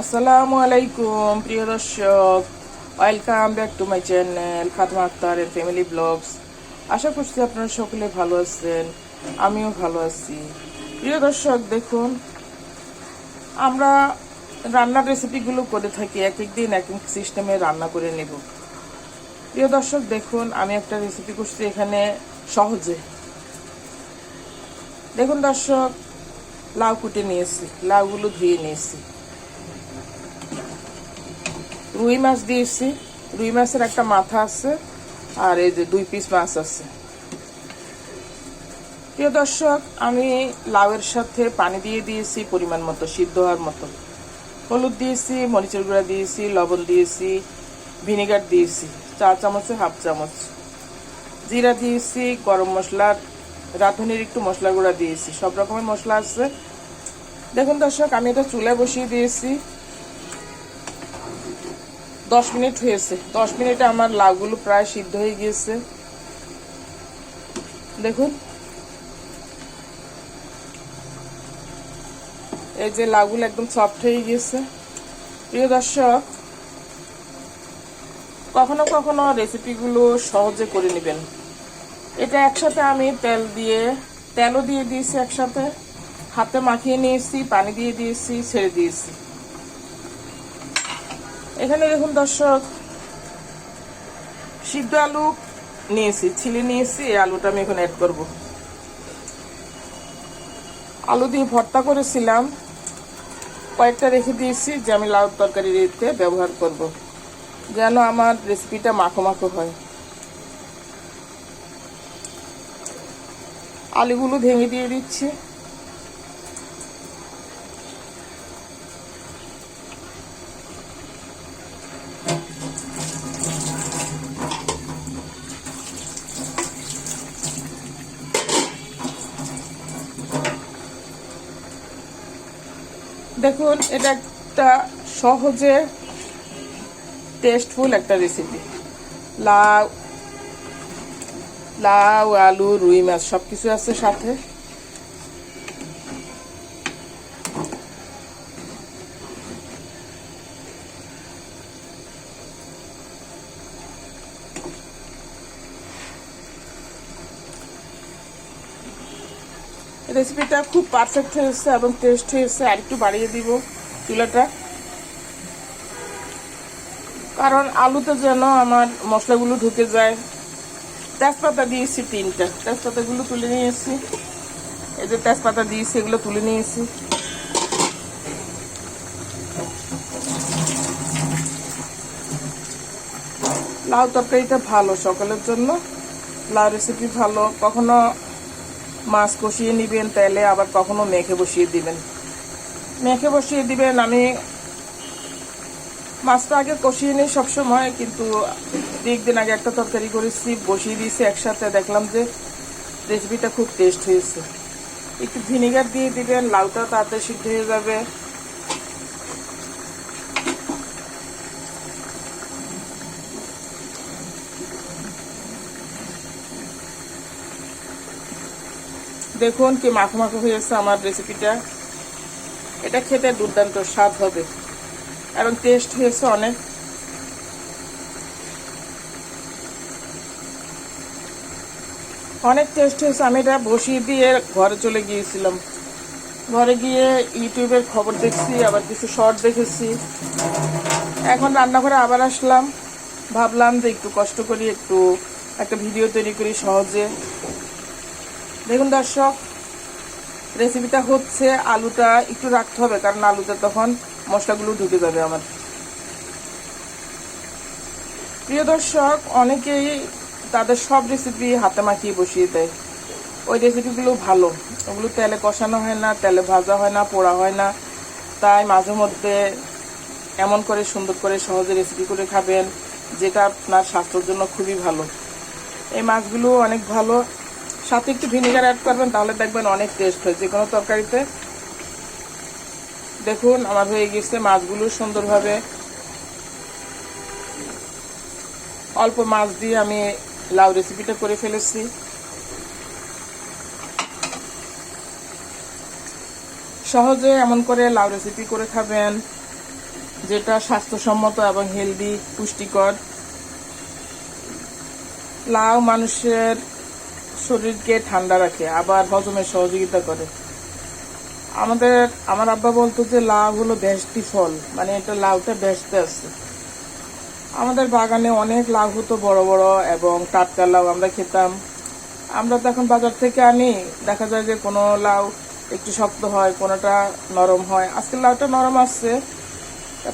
আসসালামু আলাইকুম, প্রিয় দর্শক। Welcome back to my channel Fatema আক্তারের ফ্যামিলি ব্লগস আশা করছি আপনারা সকলে ভালো আছেন, আমিও ভালো আছি। প্রিয় দর্শক, দেখুন, আমরা রান্নার রেসিপিগুলো করে থাকি, এক এক দিন, এক এক সিস্টেমে রান্না করে নেব। প্রিয় দর্শক, দেখুন, আমি একটা রেসিপি করছি এখানে সহজে। দেখুন দর্শক, লাউ কুটে নিয়েছি, লাউগুলো ধুয়ে নিয়েছি। রুই মাছ দিয়েছি। রুই মাছের একটা মাথা আছে আর এই যে দুই পিস মাছ আছে। প্রিয় দর্শক, আমি লাউয়ের সাথে পানি দিয়ে দিয়েছি পরিমাণ মতো, সিদ্ধ হওয়ার মতো। হলুদ দিয়েছি, মরিচের গুঁড়া দিয়েছি, লবণ দিয়েছি, ভিনেগার দিয়েছি, চা চামচে, হাফ চামচ। জিরা দিয়েছি, গরম মশলার রাঁধুনির একটু মশলা গুঁড়া দিয়েছি, সব রকমের মশলা আছে। দেখুন দর্শক, আমি এটা চুলায় বসিয়ে দিয়েছি। দশ মিনিট হয়েছে। দশ মিনিটে আমার লাউগুলো প্রায় সিদ্ধ হয়ে গিয়েছে। দেখুন। এই যে লাউগুলো একদম সফট হয়ে গিয়েছে। প্রিয় দর্শক, কখনো কখনো রেসিপিগুলো সহজে করে নেবেন। এটা একসাথে আমি তেল দিয়ে, তেলও দিয়ে দিয়েছি একসাথে। হাতে মাখিয়ে নিয়েছি, পানি দিয়ে দিয়েছি, ছেড়ে দিয়েছি। এখানে দেখুন দর্শক, সিদ্ধ আলু নিয়েছি ছিলে নিয়েছি, এই আলুটা আমি এখন অ্যাড করব। আলু দিয়ে ভর্তা করেছিলাম, কয়েকটা রেখে দিয়েছি যে আমি লাউ তরকারি দিতে ব্যবহার করব, যেন আমার রেসিপিটা মাখো মাখো হয়। আলুগুলো ভেঙে দিয়ে দিচ্ছি। দেখুন, এটা একটা সহজে টেস্টফুল একটা রেসিপি লাউ লাউ, আলু, রুই মাছ সব কিছু আছে সাথে। রেসিপিটা খুব পারফেক্ট হয়েছে এবং টেস্ট হয়েছে। আর একটু বাড়িয়ে দিব চুলাটা কারণ আলুতে যেন আমার মশলাগুলো ঢুকে যায়। তেজপাতা দিয়েছি তিনটা। তেজপাতাগুলো তুলে নিয়েছি। এই যে তেজপাতা দিয়েছি, এগুলো তুলে নিয়েছি। লাউ তরকারিটা ভালো সকালের জন্য। লাউ রেসিপি ভালো। কখনো মাছ কষিয়ে নেবেন, তাহলে আবার কখনো মেখে বসিয়ে দিবেন। মেখে বসিয়ে দিবেন, আমি মাছটা আগে কষিয়ে নিই সবসময়, কিন্তু দিন আগে একটা তরকারি করেছি, বসিয়ে দিয়েছি একসাথে, দেখলাম যে রেসিপিটা খুব টেস্ট হয়েছে। একটু ভিনেগার দিয়ে দিবেন, লাউটা তাড়াতাড়ি সিদ্ধ হয়ে যাবে। দেখুন কি মাখো মাখো হয়েছে আমার রেসিপিটা এটা খেতে দুর্দান্ত স্বাদ হবে। এবং টেস্ট হয়েছে অনেক। অনেক টেস্ট হয়েছে আমি এটা বসিয়ে দিয়ে ঘরে চলে গিয়েছিলাম। ঘরে গিয়ে ইউটিউবের খবর দেখছি, আবার কিছু শর্ট দেখেছি। এখন রান্নাঘরে আবার আসলাম। ভাবলাম যে একটু কষ্ট করি একটু একটা ভিডিও তৈরি করি সহজে। দেখুন দর্শক রেসিপিটা হচ্ছে আলুটা একটু রাখতে হবে, কারণ আলুতে তখন মশলাগুলো ঢুকে যাবে আমার। প্রিয় দর্শক, অনেকেই তাদের সব রেসিপি হাতে মাখিয়ে বসিয়ে দেয়। ওই রেসিপিগুলো ভালো। ওগুলো তেলে কষানো হয় না, তেলে ভাজা হয় না, পোড়া হয় না। তাই মাঝে মধ্যে এমন করে, সুন্দর করে সহজে রেসিপি করে খাবেন, যেটা আপনার স্বাস্থ্যের জন্য খুবই ভালো। এই মাছগুলো অনেক ভালো। সাথে একটু ভিনেগার অ্যাড করবেন, তাহলে দেখবেন অনেক টেস্ট হয়। যে কোনো তরকারিতে। দেখুন, আমার হয়ে গেছে মাছগুলো সুন্দরভাবে। অল্প মাছ দিয়ে আমি লাউ রেসিপিটা করে ফেলেছি। সহজে এমন করে লাউ রেসিপি করে খাবেন, যেটা স্বাস্থ্যসম্মত এবং হেলদি পুষ্টিকর। লাউ মানুষের শরীরকে ঠান্ডা রাখে, আবার হজমে সহযোগিতা করে। আমাদের, আমার আব্বা বলতো যে লাউ হলো ভেস্তি ফল মানে এটা লাউটা ভেস্তে আছে। আমাদের বাগানে অনেক লাউ হতো বড় বড় এবং টাটকা লাউ আমরা খেতাম। আমরা তো এখন বাজার থেকে আনি, দেখা যায় যে কোনো লাউ একটু শক্ত হয়, কোনোটা নরম হয়। আজকে লাউটা নরম আসছে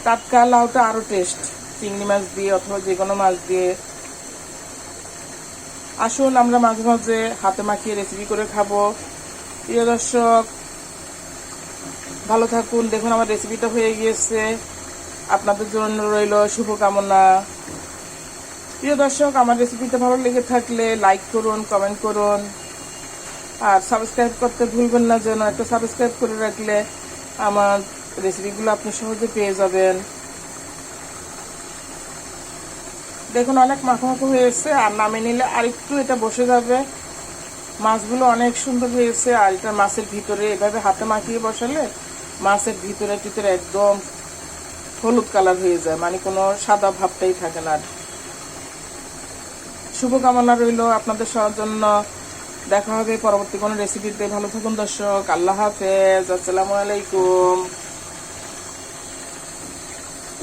টাটকা লাউটা আরও টেস্ট চিংড়ি মাছ দিয়ে অথবা যে কোনো মাছ দিয়ে আসুন, আমরা মাঝে মাঝে হাতে মাখিয়ে রেসিপি করে খাব। প্রিয় দর্শক, ভালো থাকুন। দেখুন, আমার রেসিপিটা হয়ে গিয়েছে। আপনাদের জন্য রইল শুভকামনা। প্রিয় দর্শক, আমার রেসিপিটা ভালো লেগে থাকলে লাইক করুন কমেন্ট করুন। আর সাবস্ক্রাইব করতে ভুলবেন না যেন। একটা সাবস্ক্রাইব করে রাখলে আমার রেসিপিগুলো আপনি সহজে পেয়ে যাবেন। দেখুন, অনেক মাখো মাখো হয়েছে আর নামে নিলে আরেকটু এটা বসে যাবে। মাছগুলো অনেক সুন্দর হয়েছে আর এটা মাছের ভিতরে এভাবে হাতে মাখিয়ে বসালে মাছের ভিতরে ভিতরে একদম হলুদ কালার হয়ে যায়। মানে কোনো সাদা ভাবটাই থাকে না শুভকামনা রইল আপনাদের সবার জন্য। দেখা হবে পরবর্তী কোনো রেসিপিতে ভালো থাকুন দর্শক। আল্লাহ হাফেজ। আসসালামু আলাইকুম।